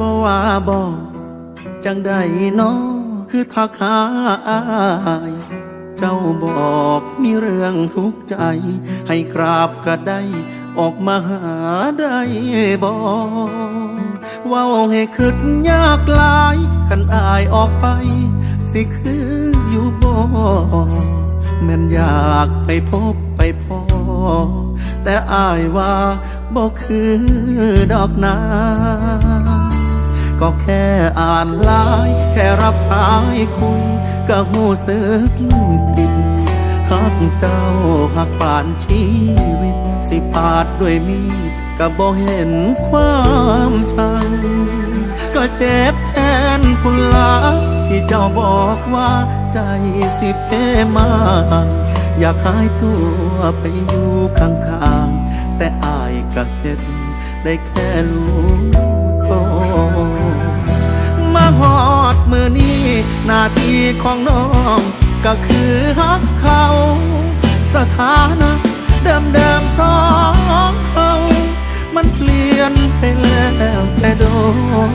บ่าวบอกจังได้น้อคือทักหาอายเจ้าบอกมีเรื่องทุกข์ใจ ให้กราบก็ได้ ออกมาหาได้บอกว่าให้คิดยากลายกันอายออกไป สิคืออยู่บ่แม่นอยากไปพบไปพอ แต่อายว่าบ่คือดอกนา ก็แค่อ่านไลน์แค่รับสายคุย ก็หูสึกผิดหักเจ้าหักป่านชีวิต สิปาดด้วยมีดก็บ่เห็นความชัง ก็เจ็บแทนคุณลาที่เจ้าบอกว่าใจสิเพมาอยากหายตัวไปอยู่ข้างๆ แต่อายก็เห็นได้แค่รู้โทษมาหอดมื อนี้หน้าที่ของน้องก็คือฮักเขา สถานะเดิมเดิมสองเขามันเปลี่ยนไปแล้วแต่โดน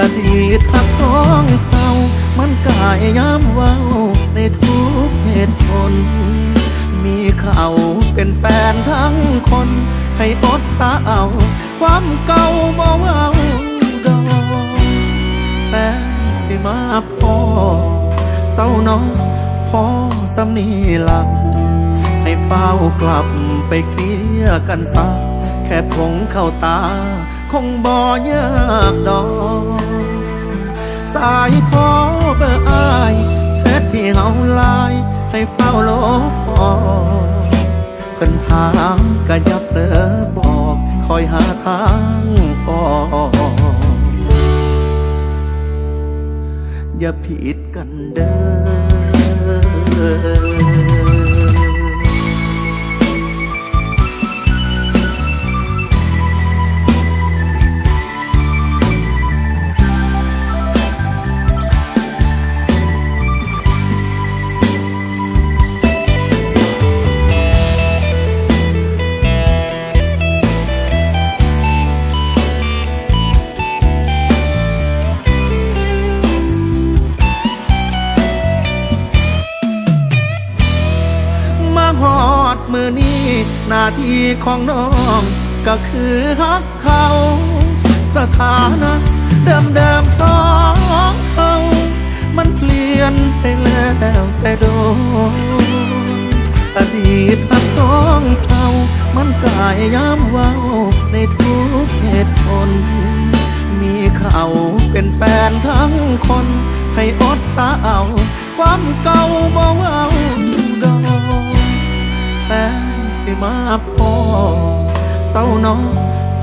อดีตทักสองเขามันกายย้ำเว้าในทุกเหตุผล มีเขาเป็นแฟนทั้งคน ให้อดสาเอา ความเก่าบ่เว้า มาพ่อเศร้าน้องพ่อสำนีหลังให้เฝ้ากลับไปเคลียกันซะแค่ผงเข้าตา คงบ่ยากดอก สายโทรเบอร์อายแชทที่เฮาลน์ให้เฝ้าลบออกเพิ่นถามก็ยับเลิบอก คอยหาทางออก อย่าผิดกันเด้อ หน้าที่ของน้องก็คือฮักเขา สถานะเดิมเดิมสองเขามันเปลี่ยนไปแล้วแต่โดนอดีตทักสองเขามันกายย้ำเว้าในทุกเหตุผล มีเขาเป็นแฟนทั้งคน ให้อดสาเอาความเก่าบ่เว้าดอแฟน มาพอเศร้าน้อง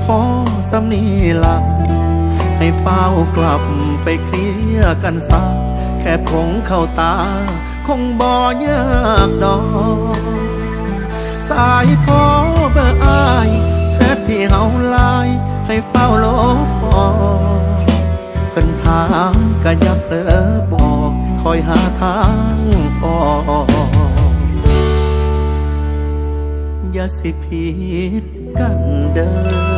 พอสำนีหลังให้เฝ้ากลับไปเคลียร์กันซะแค่ผงเข้าตา คงบ่ยากดอก สายโทรเบอร์อายแชทที่เฮาไลน์ให้เฝ้าลบออกเพิ่นถามก็อยับเลิบอก คอยหาทางออก อย่าสิผิดกันเด้อ